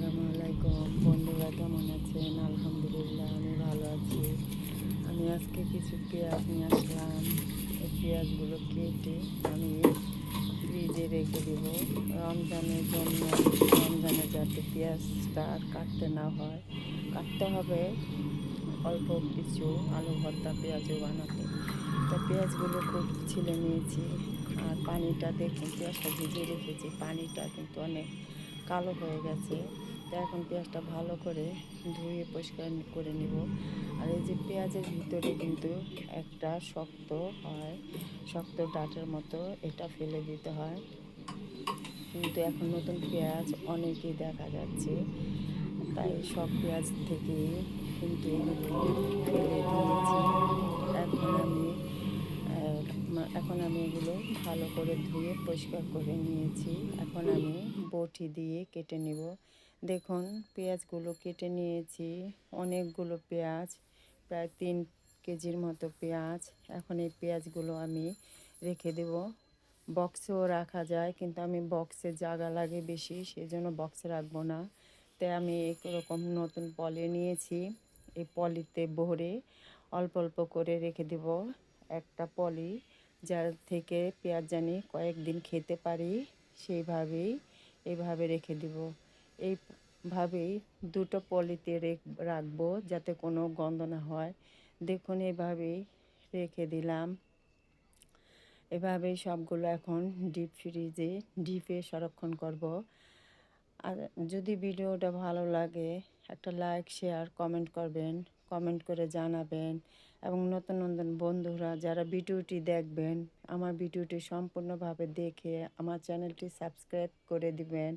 আসসালামু আলাইকুম। বন্ধুরা, কেমন আছেন? আলহামদুলিল্লাহ, আমি ভালো আছি। আমি আজকে কিছু পেঁয়াজ নিয়ে আসলাম। এই পেঁয়াজগুলো কেটে আমি ফ্রিজে রেখে দেব। রমজানের জন্য, রমজানে যাতে পেঁয়াজটা আর কাটতে না হয়, কাটতে হবে অল্প কিছু আলু ভর্তা পেঁয়াজও বানাতে। তা পেঁয়াজগুলো খুব ছিলে নিয়েছি। আর পানিটা দেখুন, পেঁয়াজটা ভিজে রেখেছি। পানিটা কিন্তু অনেক কালো হয়ে গেছে। তো এখন পেঁয়াজটা ভালো করে ধুয়ে পরিষ্কার করে নিব। আর এই যে পেঁয়াজের ভিতরে কিন্তু একটা শক্ত হয়, শক্ত ডাটের মতো এটা ফেলে দিতে হয়। কিন্তু এখন নতুন পেঁয়াজ অনেকই দেখা যাচ্ছে, তাই সব পেঁয়াজ থেকে কিন্তু ফেলে দিয়েছি। এখন আমি এখন আমি এগুলো ভালো করে ধুয়ে পরিষ্কার করে নিয়েছি। এখন আমি বটি দিয়ে কেটে নিব। দেখুন, পেঁয়াজগুলো কেটে নিয়েছি, অনেকগুলো পেঁয়াজ, প্রায় তিন কেজির মতো পেঁয়াজ। এখন এই পেঁয়াজগুলো আমি রেখে দেব। বক্সেও রাখা যায়, কিন্তু আমি বক্সে জায়গা লাগে বেশি সেই জন্য বক্সে রাখব না। তাই আমি এরকম নতুন পলি নিয়েছি, এই পলিতে ভরে অল্প অল্প করে রেখে দেব একটা পলি, যার থেকে পেঁয়াজ জানি কয়েকদিন খেতে পারি, সেইভাবেই এইভাবে রেখে দেব। এইভাবেই দুটো পলিতে রেখ- রাখব যাতে কোনো গন্ধ না হয়। দেখুন, এইভাবেই রেখে দিলাম। এভাবেই সবগুলো এখন ডিপ ফ্রিজে, ডিপে সংরক্ষণ করব। আর যদি ভিডিওটা ভালো লাগে, একটা লাইক, শেয়ার, কমেন্ট করবেন। কমেন্ট করে জানাবেন। এবং নতুন নতুন বন্ধুরা, যারা ভিডিওটি দেখবেন, আমার ভিডিওটি সম্পূর্ণভাবে দেখে আমার চ্যানেলটি সাবস্ক্রাইব করে দিবেন।